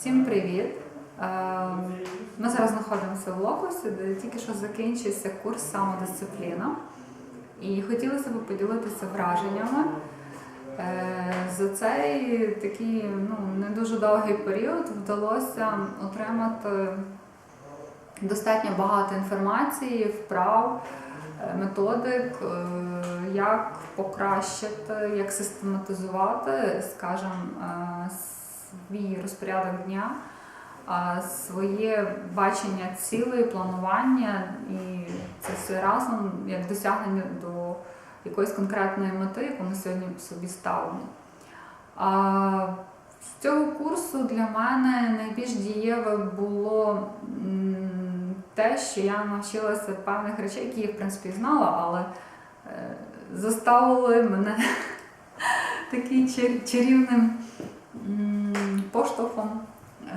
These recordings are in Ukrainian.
Всім привіт! Е, Ми зараз знаходимося в Локусі, де тільки що закінчився курс самодисципліна. І хотілося б поділитися враженнями. Е, За цей такий ну, не дуже довгий період вдалося отримати достатньо багато інформації, вправ, е, методик, як покращити, як систематизувати, скажімо, свій розпорядок дня, своє бачення цілей, планування і це все разом як досягнення до якоїсь конкретної мети, яку ми сьогодні собі ставимо. З цього курсу для мене найбільш дієве було те, що я навчилася певних речей, які я в принципі знала, але е, заставили мене таким чарівним поштовхом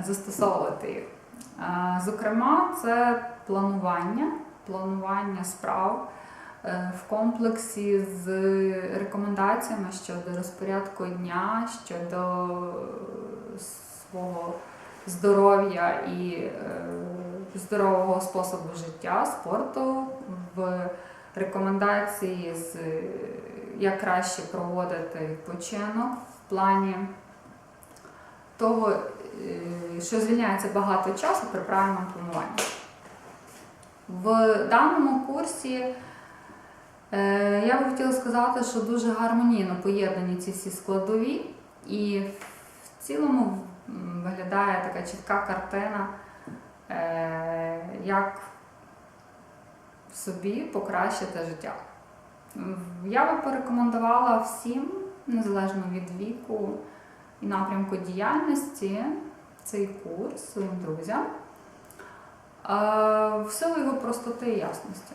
застосовувати їх. Е, Зокрема, це планування, планування справ е, в комплексі з рекомендаціями щодо розпорядку дня, щодо е, свого здоров'я і е, здорового способу життя, спорту, в рекомендації з е, як краще проводити відпочинок в плані того, е, що звільняється багато часу при правильному плануванні. В даному курсі е, я би хотіла сказати, що дуже гармонійно поєднані ці всі складові, і в цілому виглядає така чітка картина, е, як собі покращити життя. Я би порекомендувала всім, незалежно від віку і напрямку діяльності, цей курс своїм друзям. Е, В силу його простоти і ясності.